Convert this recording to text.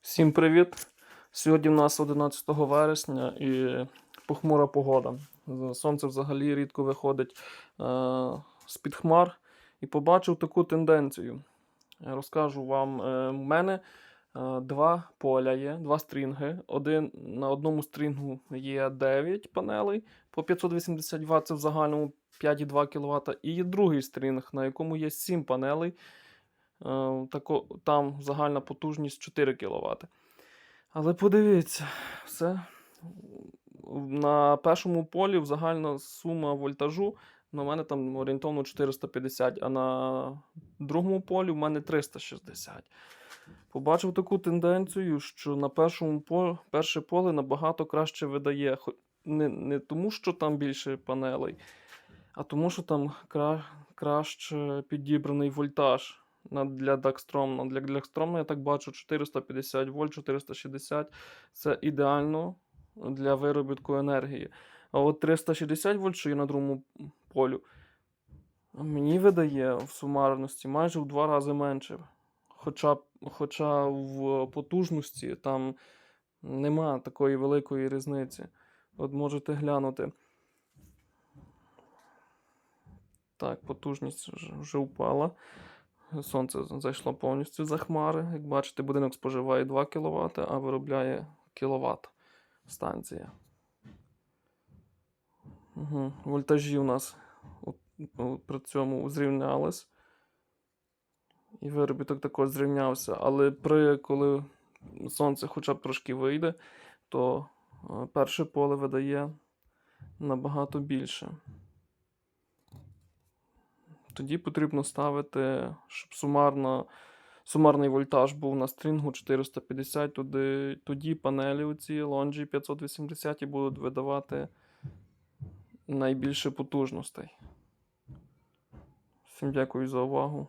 Всім привіт! Сьогодні в нас 11 вересня і похмура погода. Сонце взагалі рідко виходить е, з-під хмар. І побачив таку тенденцію. Розкажу вам, е, у мене е, два поля є, два стрінги. Один, на одному стрінгу є 9 панелей по 580 Вт, це в загальному 5,2 кВт. І є другий стрінг, на якому є 7 панелей. Е, там загальна потужність 4 кВт. Але подивіться, все. На першому полі загальна сума вольтажу на мене там орієнтовно 450, а на другому полі в мене 360. Побачив таку тенденцію, що на першому полі, перше поле набагато краще видає. Не, не тому, що там більше панелей, а тому, що там кра, краще підібраний вольтаж для Дакстром. Для Дакстром я так бачу 450 вольт, 460 це ідеально для виробітку енергії. А от 360 вольт, що є на другому полю, мені видає в сумарності майже в два рази менше. Хоча, хоча в потужності там нема такої великої різниці. От можете глянути. Так, потужність вже, впала. Сонце зайшло повністю за хмари. Як бачите, будинок споживає 2 кВт, а виробляє кВт станція. Угу. Вольтажі у нас при цьому зрівнялись. І виробіток також зрівнявся. Але при коли сонце хоча б трошки вийде, то е, перше поле видає набагато більше. Тоді потрібно ставити, щоб сумарно, сумарний вольтаж був на стрінгу 450, тоді, тоді панелі оці лонжі 580 будуть видавати найбільше потужностей. Всім дякую за увагу.